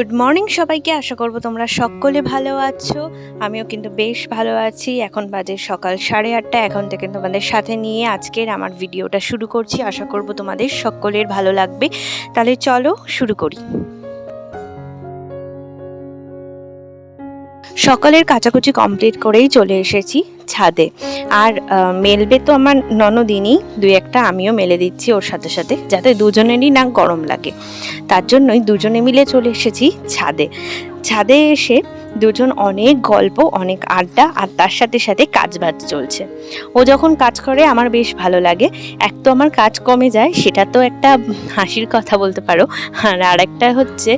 Good morning সবাইকে। আশা করব তোমরা সকলে ভালো আছো। আমিও কিন্তু বেশ ভালো আছি। এখন বাজে সকাল সাড়ে আটটা। এখন থেকে তোমাদের সাথে নিয়ে আজকের আমার ভিডিওটা শুরু করছি। আশা করব তোমাদের সকলের ভালো লাগবে। তাহলে চলো শুরু করি। সকালের কাচাকুচি কমপ্লিট করেই চলে এসেছি। ছাদে। আর মেলবে তো আমার ননদিনই দুই একটা আমিও মেলে দিচ্ছি ওর সাথে সাথে, যাতে দুজনেরই না গরম লাগে। তার জন্যই দুজনে মিলে চলে এসেছি ছাদে। ছাদে এসে দুজন অনেক গল্প, অনেক আড্ডা, আর তার সাথে সাথে কাজ বাজ চলছে। ও যখন কাজ করে, আমার বেশ ভালো লাগে। এক তো আমার কাজ কমে যায়, সেটা তো একটা হাসির কথা বলতে পারো। আর আরেকটা হচ্ছে,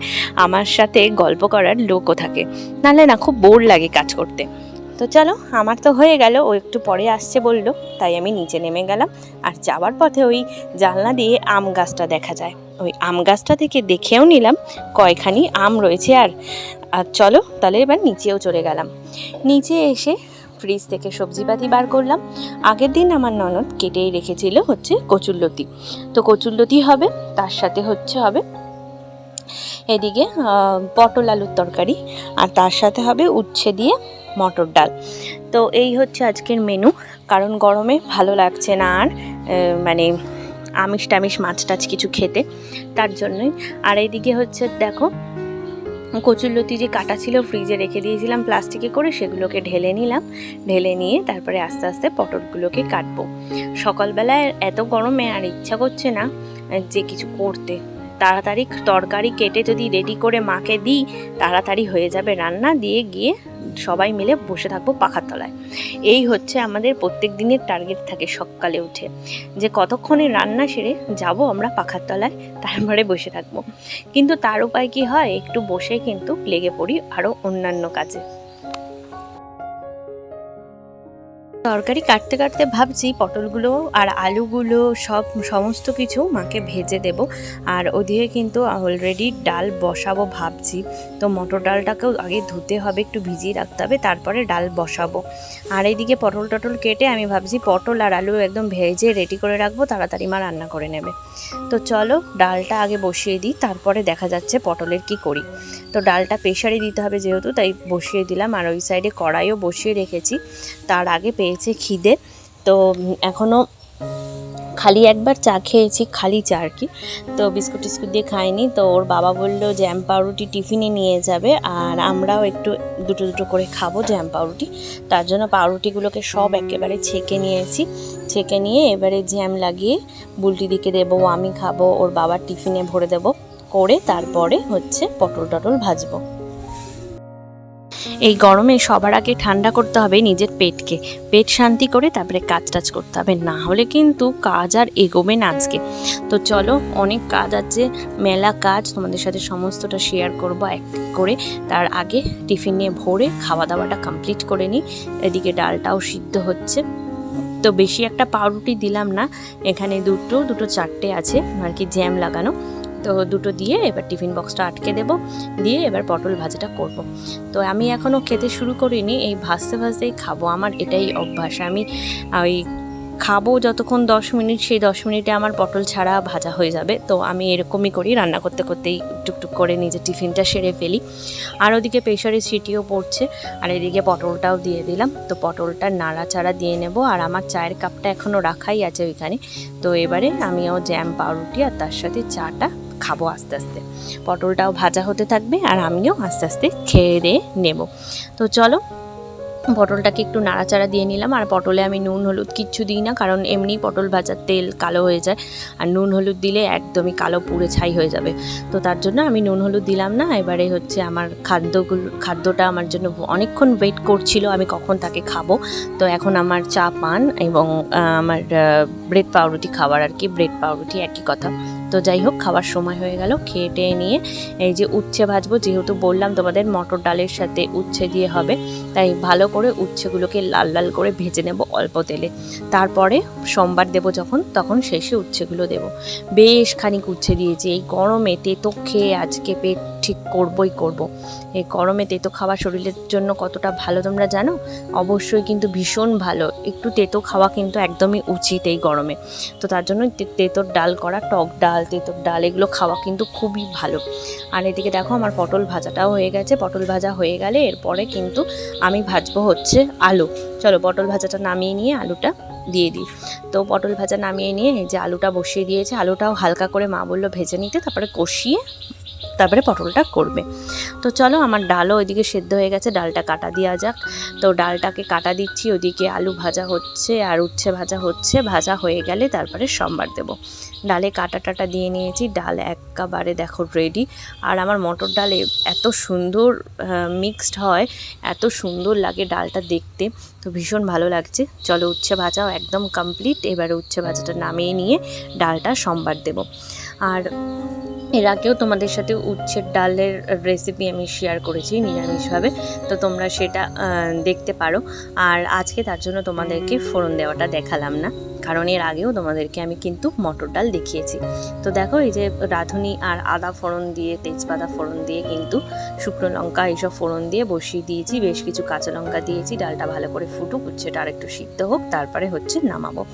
আমার সাথে গল্প করার লোকও থাকে। নাহলে না, খুব বোর লাগে কাজ করতে। তো চলো, আমার তো হয়ে গেল, ও একটু পরে আসছে বলল, তাই আমি নিচে নেমে গেলাম। আর যাওয়ার পথে ওই জানলা দিয়ে আম গাছটা দেখা যায়। ওই আম গাছটা থেকে দেখেও নিলাম কয়খানি আম রয়েছে আর আর চলো, তাহলে এবার নিচেও চলে গেলাম। নিচে এসে ফ্রিজ থেকে সবজিপাতি বার করলাম। আগের দিন আমার ননদ কেটেই রেখেছিল হচ্ছে কচুরলতি। তো কচুরলতি হবে, তার সাথে হচ্ছে হবে এদিকে পটল আলুর তরকারি, আর তার সাথে হবে উচ্ছে দিয়ে মটর ডাল। তো এই হচ্ছে আজকের মেনু কারণ গরমে ভালো লাগছে না আর মানে আমিষ টামিষ, মাছ টাছ কিছু খেতে, তার জন্যই। আর এইদিকে হচ্ছে, দেখো, কচুরলতি যে কাটা ছিল ফ্রিজে রেখে দিয়েছিলাম প্লাস্টিকে করে, সেগুলোকে ঢেলে নিলাম। ঢেলে নিয়ে তারপরে আস্তে আস্তে পটলগুলোকে কাটবো। সকালবেলায় এত গরমে আর ইচ্ছা করছে না, যে কিছু করতে। তাড়াতাড়ি তরকারি কেটে যদি রেডি করে মাকে দিই, তাড়াতাড়ি হয়ে যাবে রান্না। দিয়ে গিয়ে সবাই মিলে বসে থাকব পাখার তলায়। এই হচ্ছে আমাদের প্রত্যেক দিনের টার্গেট থাকে সকালে উঠে। যে কতক্ষণে রান্না সেরে যাব আমরা পাখার তলায়, তারপরে বসে থাকব। কিন্তু তার উপায় কি হয়? একটু বসে কিন্তু লেগে পড়ি আরও অন্যান্য কাজে। তরকারি কাটতে কাটতে ভাবছি পটলগুলো আর আলুগুলো সব সমস্ত কিছু মাকে ভেজে দেব। আর ওদিকে কিন্তু অলরেডি ডাল বসাবো ভাবছি। তো মটর ডালটাকেও আগে ধুতে হবে, একটু ভিজিয়ে রাখতে হবে, তারপরে ডাল বসাবো। আর এইদিকে পটল টটল কেটে আমি ভাবছি পটল আর আলু একদম ভেজে রেডি করে রাখব, তাড়াতাড়ি মা রান্না করে নেবে। তো চলো ডালটা আগে বসিয়ে দিই, তারপরে দেখা যাচ্ছে পটলের কি করি। তো ডালটা প্রেশারে দিতে হবে যেহেতু, তাই বসিয়ে দিলাম। আর ওই সাইডে কড়াইও বসিয়ে রেখেছি। তার আগে পেয়েছে খিদে। তো এখনও খালি একবার চা খেয়েছি, খালি চা আর কি। তো বিস্কুট টিস্কুট দিয়ে খাইনি। তো ওর বাবা বলল জ্যাম পাউরুটি টিফিনে নিয়ে যাবে আর আমরাও একটু দুটো দুটো করে খাব জ্যাম পাউরুটি। তার জন্য পাউরুটিগুলোকে সব একেবারে ছেঁকে নিয়েছি। ছেঁকে নিয়ে এবারে জ্যাম লাগিয়ে বুলটি দিকে দেবো, আমি খাব, ওর বাবার টিফিনে ভরে দেবো, করে তারপরে হচ্ছে পটল টটল ভাজবো। এই গরমে সবার আগে ঠান্ডা করতে হবে নিজের পেটকে। পেট শান্তি করে তারপরে কাজ টাজ করতে হবে। না হলে কিন্তু কাজ আর এগোবে না আজকে। তো চলো, অনেক কাজ আছে, মেলা কাজ, তোমাদের সাথে সমস্তটা শেয়ার করব এক করে। তার আগে টিফিন নিয়ে ভরে খাওয়া দাওয়াটা কমপ্লিট করে নিই। এদিকে ডালটাও সিদ্ধ হচ্ছে। তো বেশি একটা পাউরুটি দিলাম না। এখানে দুটো দুটো চারটে আছে, আর কি জ্যাম লাগানো। তো দুটো দিয়ে এবার টিফিন বক্সটা আটকে দেব। দিয়ে এবার পটল ভাজাটা করব। তো আমি এখনও খেতে শুরু করিনি, এই ভাজতে ভাজতেই খাব। আমার এটাই অভ্যাস। আমি ওই খাব যতক্ষণ দশ মিনিট, সেই দশ মিনিটে আমার পটল ছাড়া ভাজা হয়ে যাবে। তো আমি এরকমই করি, রান্না করতে করতেই টুকটুক করে নিজের টিফিনটা সেরে ফেলি। আর ওদিকে প্রেশারে সিটিও পড়ছে, আর এদিকে পটলটাও দিয়ে দিলাম। তো পটলটা নাড়াচাড়া দিয়ে নেব, আর আমার চায়ের কাপটা এখনও রাখাই আছে ওইখানে। তো এবারে আমিও জ্যাম পাউরুটি আর তার সাথে চাটা খাব আস্তে আস্তে। পটলটাও ভাজা হতে থাকবে আর আমিও আস্তে আস্তে খেয়ে দিয়ে নেব। তো চলো, পটলটাকে একটু নাড়াচাড়া দিয়ে নিলাম। আর পটলে আমি নুন, হলুদ কিচ্ছু দিই না, কারণ এমনি পটল ভাজার তেল কালো হয়ে যায়। আর নুন, হলুদ দিলে একদমই কালো পুড়ে ছাই হয়ে যাবে। তো তার জন্য আমি নুন, হলুদ দিলাম না। এবারে হচ্ছে আমার খাদ্যগুলো, খাদ্যটা আমার জন্য অনেকক্ষণ ওয়েট করছিল, আমি কখন তাকে খাব। তো এখন আমার চা, পান এবং আমার ব্রেড পাউরুটি খাবার আর কি ব্রেড পাউরুটি একই কথা। তো যাই হোক, খাওয়ার সময় হয়ে গেল। খেয়ে টেয়ে নিয়ে এই যে উচ্ছে ভাজবো, যেহেতু বললাম তোমাদের মটর ডালের সাথে উচ্ছে দিয়ে হবে, তাই ভালো করে উচ্ছেগুলোকে লাল লাল করে ভেজে নেব অল্প তেলে। তারপরে সোমবার দেবো যখন, তখন শেষে উচ্ছেগুলো দেবো। বেশ খানিক উচ্ছে দিয়েছি। এই গরমে তেতো খেয়ে আজকে পেট ঠিক করবই করব। এই গরমে তেতো খাওয়া শরীরের জন্য কতটা ভালো তোমরা জানো? অবশ্যই কিন্তু ভীষণ ভালো। একটু তেতো খাওয়া কিন্তু একদমই উচিত এই গরমে। তো তার জন্য তেঁতোর ডাল করা, টক ডাল ডাল তেঁতুর ডাল এগুলো খাওয়া কিন্তু খুবই ভালো। আর এদিকে দেখো আমার পটল ভাজাটাও হয়ে গেছে। পটল ভাজা হয়ে গেলে এরপরে কিন্তু আমি ভাজবো হচ্ছে আলু। চলো পটল ভাজাটা নামিয়ে নিয়ে আলুটা দিয়ে দিই। তো পটল ভাজা নামিয়ে নিয়ে যে আলুটা বসিয়ে দিয়েছে, আলুটাও হালকা করে মা বলল ভেজে নিতে, তারপরে কষিয়ে তারপরে পটলটা করবে। তো চলো আমার ডালও ওইদিকে সেদ্ধ হয়ে গেছে, ডালটা কাটা দেওয়া যাক। তো ডালটাকে কাটা দিচ্ছি, ওদিকে আলু ভাজা হচ্ছে আর উচ্ছে ভাজা হচ্ছে। ভাজা হয়ে গেলে তারপরে সোমবার দেবো। ডালে কাটা টাটা দিয়ে নিয়েছি, ডাল একেবারে দেখো রেডি আর আমার মটর ডালে এত সুন্দর মিক্সড হয়, এত সুন্দর লাগে ডালটা দেখতে। তো ভীষণ ভালো লাগছে। চলো উচ্ছে ভাজাও একদম কমপ্লিট এবারে উচ্ছে ভাজাটা নামিয়ে নিয়ে ডালটা সোমবার দেব। আর এর আগেও তোমাদের সাথে উচ্ছের ডালের রেসিপি আমি শেয়ার করেছি নিরামিষভাবে, তো তোমরা সেটা দেখতে পারো। আর আজকে তার জন্য তোমাদেরকে ফোড়ন দেওয়াটা দেখালাম না। কারণ এর আগেও তোমাদেরকে আমি কিন্তু মটর ডাল দেখিয়েছি। তো দেখো এই যে রাঁধুনি আর আদা ফোড়ন দিয়ে, তেজপাতা ফোড়ন দিয়ে কিন্তু শুকনো লঙ্কা এইসব ফোড়ন দিয়ে বসিয়ে দিয়েছি, বেশ কিছু কাঁচা লঙ্কা দিয়েছি, ডালটা ভালো করে ফুটুক উচ্ছেটা আর একটু সিদ্ধ হোক, তারপরে হচ্ছে নামাবো।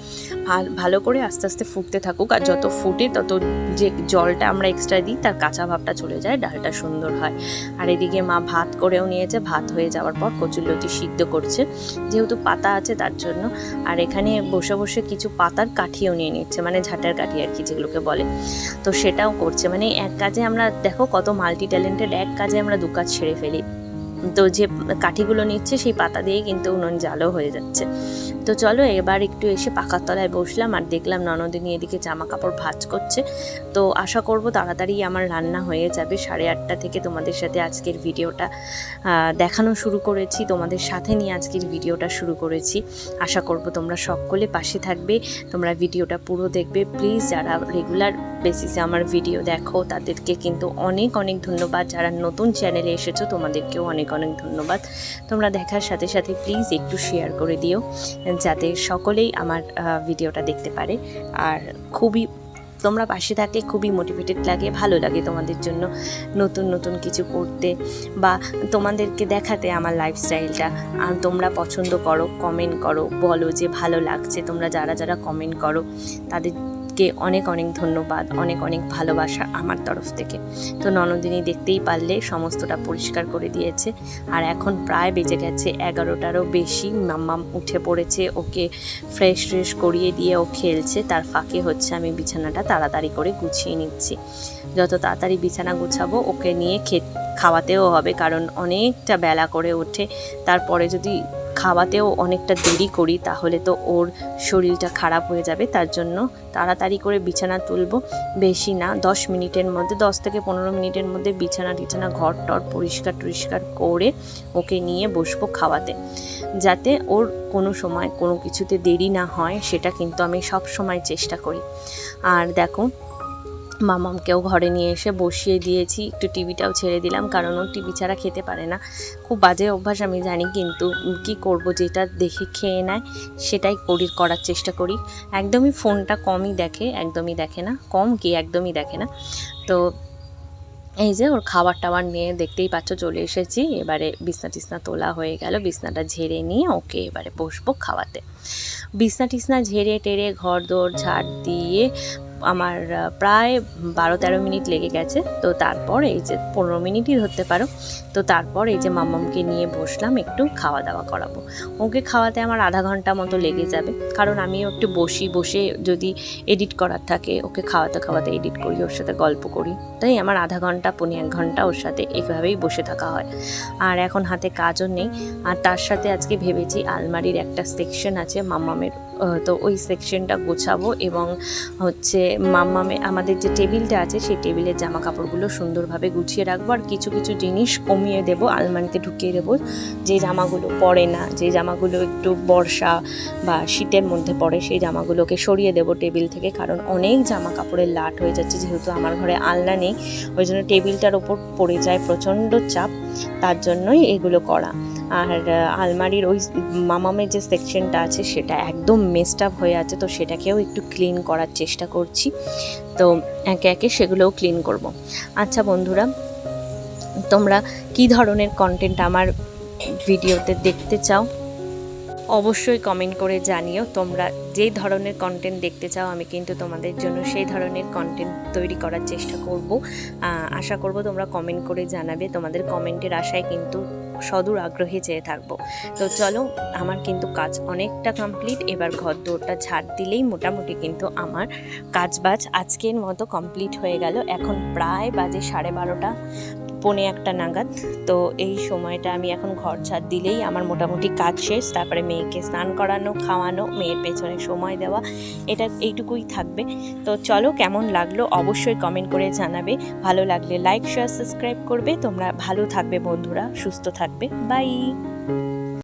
ভাল- করে আস্তে আস্তে ফুটতে থাকুক, আর যত ফুটে তত যে জলটা আমরা এক্সট্রা দিই, তার কাঁচা ভাবটা চলে যায়, ডালটা সুন্দর হয়। আর এদিকে মা ভাত করেও নিয়েছে, ভাত হয়ে যাওয়ার পর কচুরলতি সিদ্ধ করছে। যেহেতু পাতা আছে তার জন্য, আর এখানে বসে বসে কিছু পাতার কাঠিও নিয়ে নিচ্ছে মানে ঝাঁটার কাঠি আর কি যেগুলোকে বলে। তো সেটাও করছে মানে এক কাজে আমরা, দেখো কত মাল্টি ট্যালেন্টেড এক কাজে আমরা দু কাজ ছেড়ে ফেলি। তো যে কাঠিগুলো নিচ্ছে, সেই পাতা দিয়েই কিন্তু উনুন জালও হয়ে যাচ্ছে। তো চলো এবার একটু এসে পাখার তলায় বসলাম আর দেখলাম ননদিনী এদিকে জামা কাপড় ভাঁজ করছে। তো আশা করব তাড়াতাড়ি আমার রান্না হয়ে যাবে। সাড়ে আটটা থেকে তোমাদের সাথে আজকের ভিডিওটা দেখানো শুরু করেছি। তোমাদের সাথে নিয়ে আজকের ভিডিওটা শুরু করেছি। আশা করব তোমরা সকলে পাশে থাকবে, তোমরা ভিডিওটা পুরো দেখবে। প্লিজ যারা রেগুলার বেসিসে আমার ভিডিও দেখো, তাদেরকে কিন্তু অনেক অনেক ধন্যবাদ। যারা নতুন চ্যানেলে এসেছ, তোমাদেরকেও অনেক অনেক অনেক ধন্যবাদ। তোমরা দেখার সাথে সাথে প্লিজ একটু শেয়ার করে দিও, যাতে সকলেই আমার ভিডিওটা দেখতে পারে। আর খুবই, তোমরা পাশে থাকলে খুবই মোটিভেটেড লাগে, ভালো লাগে তোমাদের জন্য নতুন নতুন কিছু করতে বা তোমাদেরকে দেখাতে আমার লাইফস্টাইলটা আর তোমরা পছন্দ করো কমেন্ট করো, বলো যে ভালো লাগছে, তোমরা যারা যারা কমেন্ট করো তাদেরকে অনেক অনেক ধন্যবাদ, অনেক অনেক ভালোবাসা আমার তরফ থেকে। তো ননদিনী দেখতেই পারলে সমস্তটা পরিষ্কার করে দিয়েছে। আর এখন প্রায় বেজে গেছে এগারোটারও বেশি, মাম্মাম উঠে পড়েছে, ওকে ফ্রেশ ফ্রেশ করিয়ে দিয়ে ও খেলছে। তার ফাঁকে হচ্ছে আমি বিছানাটা তাড়াতাড়ি করে গুছিয়ে নিচ্ছি। যত তাড়াতাড়ি বিছানা গুছাবো ওকে নিয়ে খে, খাওয়াতেও হবে, কারণ অনেকটা বেলা করে ওঠে। তারপরে যদি খাওয়াতেও অনেকটা দেরি করি, তাহলে তো ওর শরীরটা খারাপ হয়ে যাবে, তার জন্য তাড়াতাড়ি করে বিছানা তুলব। বেশি না, দশ মিনিটের মধ্যে, দশ থেকে পনেরো মিনিটের মধ্যে বিছানা টিছানা, ঘর টর পরিষ্কার টরিষ্কার করে ওকে নিয়ে বসবো খাওয়াতে। যাতে ওর কোনো সময় কোনো কিছুতে দেরি না হয়, সেটা কিন্তু আমি সব সময় চেষ্টা করি। আর দেখো মামামকেও ঘরে নিয়ে এসে বসিয়ে দিয়েছি। একটু টিভিটাও ছেড়ে দিলাম, কারণ ও টিভি ছাড়া খেতে পারে না। খুব বাজে অভ্যাস, আমি জানি, কিন্তু কি করব, যেটা দেখে খেয়ে নেয়, সেটাই করি, করার চেষ্টা করি। একদমই ফোনটা কমই দেখে, একদমই দেখে না। কম কি, একদমই দেখে না। তো এই যে ওর খাবার টাবার নিয়ে দেখতেই পাচ্ছ, চলে এসেছি। এবারে বিছনা টিসনা তোলা হয়ে গেল। বিছনাটা ঝেড়ে নিয়ে ওকে এবারে বসবো খাওয়াতে। বিছনা টিসনা ঝেড়ে টেড়ে ঘর দোর ঝাড় দিয়ে আমার প্রায় বারো তেরো মিনিট লেগে গেছে। তো তারপর এই যে পনেরো মিনিটই ধরতে পারো। তো তারপর এই যে মাম্মামকে নিয়ে বসলাম একটু খাওয়া দাওয়া করাবো। ওকে খাওয়াতে আমার আধা ঘণ্টা মতো লেগে যাবে। কারণ আমিও একটু বসি বসে যদি এডিট করার থাকে ওকে খাওয়াতে খাওয়াতে এডিট করি ওর সাথে গল্প করি। তাই আমার আধা ঘণ্টা পনেরো এক ঘণ্টা ওর সাথে এভাবেই বসে থাকা হয়। আর এখন হাতে কাজও নেই। আর তার সাথে আজকে ভেবেছি আলমারির একটা সেকশন আছে মাম্মামের আহ, তো ওই সেকশনটা গোছাবো এবং হচ্ছে মাম্মামে আমাদের যে টেবিলটা আছে, সেই টেবিলের জামা কাপড়গুলো সুন্দরভাবে গুছিয়ে রাখব আর কিছু কিছু জিনিস কমিয়ে দেবো, আলমারিতে ঢুকিয়ে দেবো। যে জামাগুলো পরে না, যে জামাগুলো একটু বর্ষা বা শীতের মধ্যে পড়ে সেই জামাগুলোকে সরিয়ে দেবো টেবিল থেকে, কারণ অনেক জামা কাপড়ের লাট হয়ে যাচ্ছে, যেহেতু আমার ঘরে আলনা নেই। ওই জন্য টেবিলটার ওপর পড়ে যায় প্রচণ্ড চাপ, তার জন্যই এগুলো করা। আর আলমারির ওই মামামের যে সেকশনটা আছে সেটা একদম মেস্ট আপ হয়ে আছে, তো সেটাকেও একটু ক্লিন করার চেষ্টা করছি। তো একে একে সেগুলোও ক্লিন করব। আচ্ছা বন্ধুরা, তোমরা কি ধরনের কন্টেন্ট আমার ভিডিওতে দেখতে চাও? অবশ্যই কমেন্ট করে জানিও। তোমরা যেই ধরনের কন্টেন্ট দেখতে চাও, আমি কিন্তু তোমাদের জন্য সেই ধরনের কন্টেন্ট তৈরি করার চেষ্টা করব। আশা করব তোমরা কমেন্ট করে জানাবে। তোমাদের কমেন্টের আশায় কিন্তু সদূর আগ্রহী চেয়ে থাকব। তো চলো, আমার কিন্তু কাজ অনেকটা কমপ্লিট এবার ঘর দৌড়টা ছাড় দিলেই মোটামুটি কিন্তু আমার কাজ বাজ আজকের মতো কমপ্লিট হয়ে গেল। এখন প্রায় বাজে সাড়ে বারোটা। পৌনে একটা নাগাদ। তো এই সময়টা আমি এখন ঘর ছাদ দিলেই আমার মোটামুটি কাজ শেষ। তারপরে মেয়েকে স্নান করানো, খাওয়ানো, মেয়ের পেছনে সময় দেওয়া, এটা এইটুকুই থাকবে। তো চলো কেমন লাগল অবশ্যই কমেন্ট করে জানাবে। ভালো লাগলে লাইক শেয়ার সাবস্ক্রাইব করবে। তোমরা ভালো থাকবে বন্ধুরা, সুস্থ থাকবে। বাই